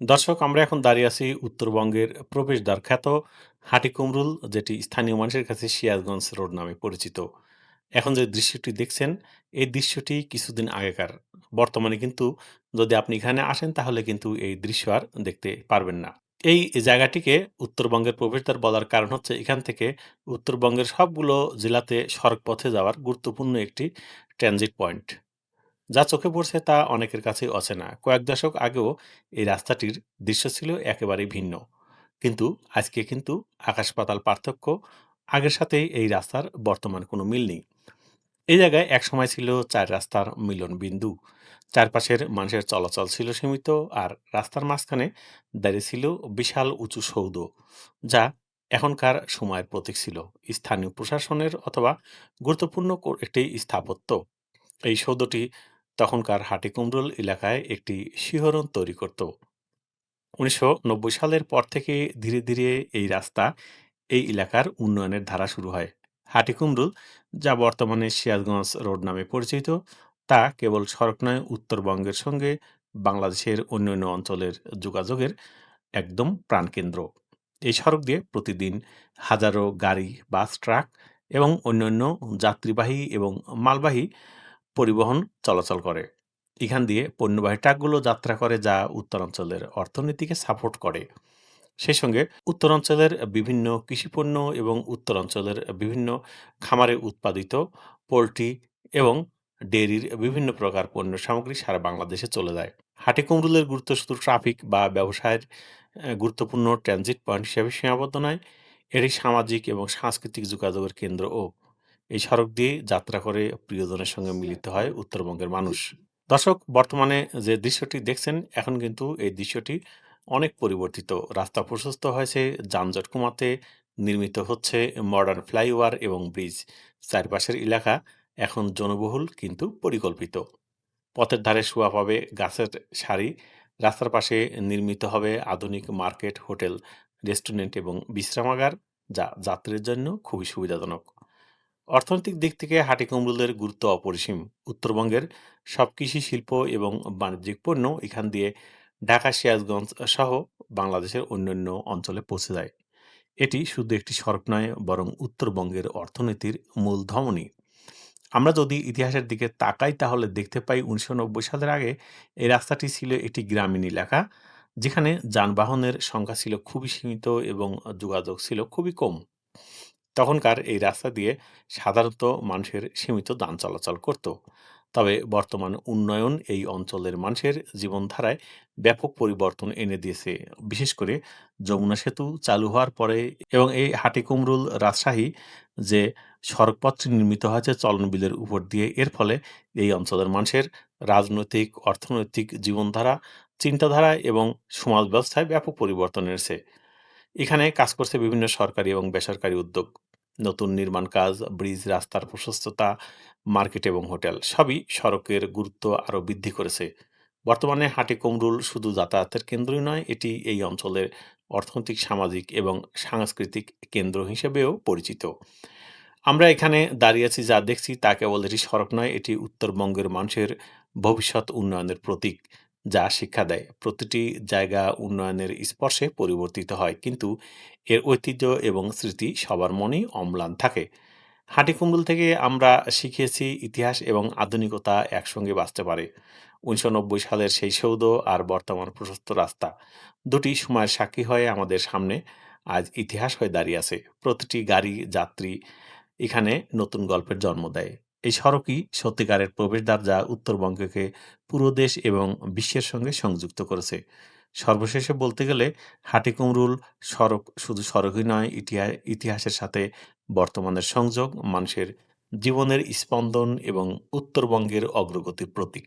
দর্শক, আমরা এখন দাঁড়িয়ে আছি উত্তরবঙ্গের প্রবেশদ্বার খ্যাত হাটিকুমরুল, যেটি স্থানীয় মানুষের কাছে সিরাজগঞ্জ রোড নামে পরিচিত। এখন যে দৃশ্যটি দেখছেন, এই দৃশ্যটি কিছুদিন আগেকার। বর্তমানে কিন্তু যদি আপনি এখানে আসেন, তাহলে কিন্তু এই দৃশ্য আর দেখতে পারবেন না। এই জায়গাটিকে উত্তরবঙ্গের প্রবেশদ্বার বলার কারণ হচ্ছে, এখান থেকে উত্তরবঙ্গের সবগুলো জেলাতে সড়ক পথে যাওয়ার গুরুত্বপূর্ণ একটি ট্রানজিট পয়েন্ট। যা চোখে পড়ছে তা অনেকের কাছেই অচেনা। কয়েক দশক আগেও এই রাস্তাটির দৃশ্য ছিল একেবারেই ভিন্ন। কিন্তু আজকে কিন্তু আকাশ-পাতাল পার্থক্য। আগের সাথে এই রাস্তার বর্তমান কোনো মিল নেই। এই জায়গায় একসময় ছিল চার রাস্তার মিলন বিন্দু চারপাশের মানুষের চলাচল ছিল সীমিত আর রাস্তার মাঝখানে দাঁড়িয়ে ছিল বিশাল উঁচু সৌধ, যা এখনকার সময়ের প্রতীক ছিল। স্থানীয় প্রশাসনের অথবা গুরুত্বপূর্ণ একটি স্থাপত্য। এই সৌধটি তখনকার হাটিকুমরুল এলাকায় একটি শিহরণ তৈরি করত। ১৯৯০ সালের পর থেকে ধীরে, ধীরে এই রাস্তা এই এলাকার উন্নয়নের ধারা শুরু হয়। হাটিকুমরুল, যা বর্তমানে সিরাজগঞ্জ রোড নামে পরিচিত, তা কেবল সড়ক নয় উত্তরবঙ্গের সঙ্গে বাংলাদেশের অন্যান্য অঞ্চলের যোগাযোগের একদম প্রাণকেন্দ্র। এই সড়ক দিয়ে প্রতিদিন হাজারো গাড়ি, বাস, ট্রাক এবং অন্যান্য যাত্রীবাহী এবং মালবাহী পরিবহন চলাচল করে। এখান দিয়ে পণ্যবাহী ট্রাকগুলো যাত্রা করে যা উত্তরাঞ্চলের অর্থনীতিকে সাপোর্ট করে। সেই সঙ্গে উত্তরাঞ্চলের বিভিন্ন কৃষিপণ্য এবং উত্তরাঞ্চলের বিভিন্ন খামারে উৎপাদিত পোলট্রি এবং ডেইরির বিভিন্ন প্রকার পণ্য সামগ্রী সারা বাংলাদেশে চলে যায়। হাটিকুমরুলের গুরুত্ব শুধু ট্রাফিক বা ব্যবসায়ের গুরুত্বপূর্ণ ট্রানজিট পয়েন্ট হিসেবে সীমাবদ্ধ নয়, এটি সামাজিক এবং সাংস্কৃতিক যোগাযোগের কেন্দ্রও। এই সড়ক দিয়ে যাত্রা করে প্রিয়জনের সঙ্গে মিলিত হয় উত্তরবঙ্গের মানুষ। দর্শক বর্তমানে যে দৃশ্যটি দেখছেন এখন কিন্তু এই দৃশ্যটি অনেক পরিবর্তিত। রাস্তা প্রশস্ত হয়েছে, যানজট কমাতে নির্মিত হচ্ছে মডার্ন ফ্লাইওভার এবং ব্রিজ। চারপাশের এলাকা এখন জনবহুল কিন্তু পরিকল্পিত। পথের ধারে শোয়া পাবে গাছের সারি, রাস্তার পাশে নির্মিত হবে আধুনিক মার্কেট, হোটেল, রেস্টুরেন্ট এবং বিশ্রামাগার, যা যাত্রীর জন্য খুবই সুবিধাজনক। অর্থনৈতিক দিক থেকে হাটিকুমরুলের গুরুত্ব অপরিসীম। উত্তরবঙ্গের সব কৃষি শিল্প এবং বাণিজ্যিক পণ্য এখান দিয়ে ঢাকা, সিরাজগঞ্জ সহ বাংলাদেশের অন্যান্য অঞ্চলে পৌঁছে যায়। এটি শুধু একটি সড়ক নয় বরং উত্তরবঙ্গের অর্থনীতির মূল ধমনী। আমরা যদি ইতিহাসের দিকে তাকাই তাহলে দেখতে পাই ১৯৯০ সালের আগে এই রাস্তাটি ছিল একটি গ্রামীণ এলাকা, যেখানে যানবাহনের সংখ্যা ছিল খুবই সীমিত এবং যোগাযোগ ছিল খুবই কম। তখনকার এই রাস্তা দিয়ে সাধারণত মানুষের সীমিত যান চলাচল করত। তবে বর্তমান উন্নয়ন এই অঞ্চলের মানুষের জীবনধারায় ব্যাপক পরিবর্তন এনে দিয়েছে। বিশেষ করে যমুনা সেতু চালু হওয়ার পরে এবং এই হাটিকুমরুল রাজশাহী যে সড়কপথটি নির্মিত হয়েছে চলন বিলের উপর দিয়ে এর ফলে এই অঞ্চলের মানুষের রাজনৈতিক, অর্থনৈতিক জীবনধারা, চিন্তাধারা এবং সমাজ ব্যবস্থায় ব্যাপক পরিবর্তন এনেছে। এখানে কাজ করছে বিভিন্ন সরকারি এবং বেসরকারি উদ্যোগ। নতুন নির্মাণ কাজ, ব্রিজ, রাস্তার প্রশস্ততা, মার্কেট এবং হোটেল সবই সড়কের গুরুত্ব আরও বৃদ্ধি করেছে। বর্তমানে হাটে হাটিকুমরুল শুধু যাতায়াতের কেন্দ্রই নয়, এটি এই অঞ্চলের অর্থনৈতিক, সামাজিক এবং সাংস্কৃতিক কেন্দ্র হিসেবেও পরিচিত। আমরা এখানে দাঁড়িয়ে আছি যা দেখছি তা কেবল এটি সড়ক নয়, এটি উত্তরবঙ্গের মানুষের ভবিষ্যৎ উন্নয়নের প্রতীক, যা শিক্ষা দেয় প্রতিটি জায়গা উন্নয়নের স্পর্শে পরিবর্তিত হয়, কিন্তু এর ঐতিহ্য এবং স্মৃতি সবার মনেই অম্লান থাকে। হাটিকুমরুল থেকে আমরা শিখেছি ইতিহাস এবং আধুনিকতা একসঙ্গে বাঁচতে পারে। ১৯৯০ সালের সেই সৌধ আর বর্তমান প্রশস্ত রাস্তা, দুটি সময়ের সাক্ষী হয়ে আমাদের সামনে আজ ইতিহাস হয়ে দাঁড়িয়ে আছে। প্রতিটি গাড়ি, যাত্রী এখানে নতুন গল্পের জন্ম দেয়। এই সড়কই সত্যিকারের প্রবেশদ্বার যা উত্তরবঙ্গকে পুরো দেশ এবং বিশ্বের সঙ্গে সংযুক্ত করেছে। সর্বশেষে বলতে গেলে হাটিকুমরুল সড়ক শুধু সড়কই নয়, ইতিহা ইতিহাসের সাথে বর্তমানের সংযোগ, মানুষের জীবনের স্পন্দন এবং উত্তরবঙ্গের অগ্রগতির প্রতীক।